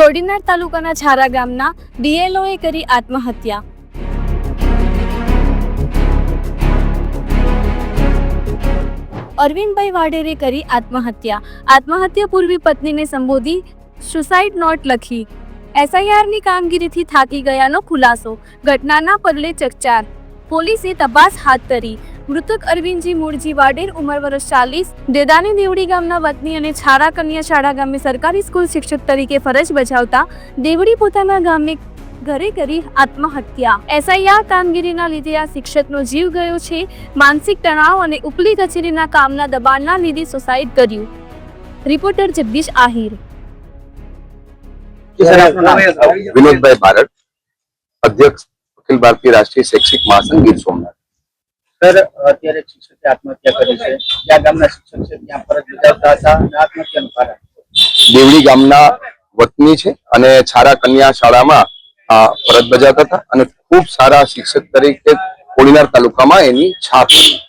કોડીનાર તાલુકાના છારા ગામના ડીએલઓએ કરી આત્મહત્યા. અરવિંદભાઈ વાડેરે કરી આત્મહત્યા. આત્મહત્યા પૂર્વે પત્નીને સંબોધી સુસાઇડ નોટ લખી. એસઆઈઆરની કામગીરીથી થાકી ગયાનો ખુલાસો. ઘટનાના પગલે ચકચાર. પોલીસે તપાસ હાથ ધરી. મૃતક અરવિંદજી મૂળજી વાડેર ઉંમર વર્ષ ચાલીસ દેદાની દેવડી ગામના વતની અને છારા કન્યા શાળા ગામે સરકારી સ્કૂલ શિક્ષક તરીકે ફરજ બજાવતા દેવડી પોતાના ગામે ઘરે કરી આત્મહત્યા. એસઆઈઆર કામગીરીના લીધે આ શિક્ષકનો જીવ ગયો છે. માનસિક તણાવ અને ઉપલી કચેરીના કામના દબાણના લીધે સુસાઇડ કર્યું. રિપોર્ટર જગદીશ આહિર. વિનોદભાઈ ભારત અધ્યક્ષ અખિલ ભારતીય રાષ્ટ્રીય શૈક્ષિક મહાસંઘ ગીર સોમનાથ. સર અત્યારે શિક્ષકે આત્મહત્યા કરી છે. કયા ગામના શિક્ષક છે ત્યાં ફરજ બજાવતા હતા અને આત્મહત્યાનું કારણ. દેવડી ગામના વતની છે અને છારા કન્યા શાળામાં ફરજ બજાવતા હતા અને ખૂબ સારા શિક્ષક તરીકે કોડીનાર તાલુકામાં એની છાપ હતી.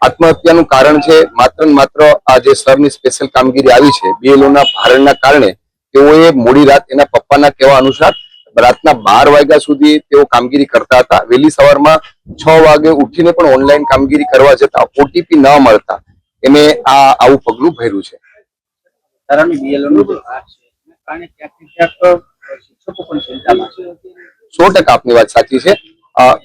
આત્મહત્યાનું કારણ. છે માત્ર ને માત્ર આ જે સરની સ્પેશિયલ કામગીરી આવી છે BLO ના ભારણના કારણે તેઓએ મોડી રાત એના પપ્પાના કહેવા અનુસાર રાતના બાર વાગ્યા સુધી તેઓ કામગીરી કરતા હતા. વહેલી સવારમાં છ વાગે ઉઠીને પણ ઓનલાઈન કામગીરી કરવા જતા ઓટીપી ન મળતા. એને આ આવું પગલું ભર્યું છે. સો ટકા આપની વાત સાચી છે.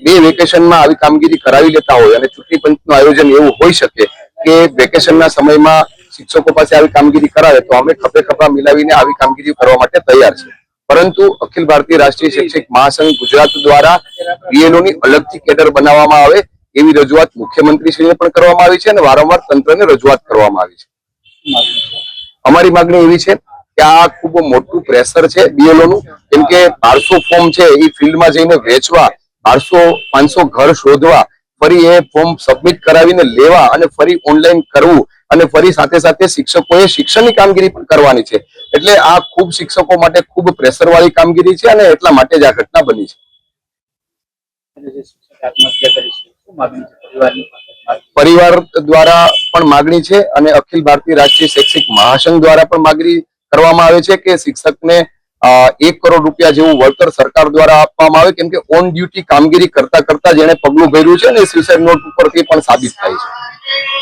બે વેકેશનમાં આવી કામગીરી કરાવી લેતા હોય અને ચૂંટણી પંચનું આયોજન એવું હોઈ શકે કે વેકેશનના સમયમાં શિક્ષકો પાસે આવી કામગીરી કરાવે તો અમે ખભે ખભા મિલાવીને આવી કામગીરી કરવા માટે તૈયાર છે પરંતુ અખિલ ભારતીય રાષ્ટ્રીય શૈક્ષણિક મહાસંઘ ગુજરાત દ્વારા બીએનઓ ની અલગથી કેડર બનાવવામાં આવે એવી રજૂઆત મુખ્યમંત્રીશ્રીને પણ કરવામાં આવી છે અને વારંવાર તંત્રને રજૂઆત કરવામાં આવી છે. અમારી માગણી એવી છે કે આ ખૂબ મોટું પ્રેશર છે બીએલઓ નું. કેમ કે બારસો ફોર્મ છે એ ફિલ્ડમાં જઈને વેચવા, બારસો, પાંચસો ઘર શોધવા, ફરી એ ફોર્મ સબમિટ કરાવીને લેવા અને ફરી ઓનલાઈન કરવું અને ફરી સાથે સાથે શિક્ષકોએ શિક્ષણની કામગીરી પણ કરવાની છે. એટલે આ ખૂબ શિક્ષકો માટે ખૂબ પ્રેશર વાળી કામગીરી છે અને એટલા માટે જ આ ઘટના બની છે? પરિવાર દ્વારા પણ માગણી છે અને અખિલ ભારતીય રાષ્ટ્રીય શૈક્ષિક મહાસંઘ દ્વારા પણ માગણી કરવામાં આવે છે કે શિક્ષકને એક કરોડ રૂપિયા જેવું વળતર સરકાર દ્વારા આપવામાં આવે, કેમ કે ઓન ડ્યુટી કામગીરી કરતા કરતા જેણે પગલું ભર્યું છે ને સુસાઇડ નોટ ઉપરથી પણ સાબિત થાય છે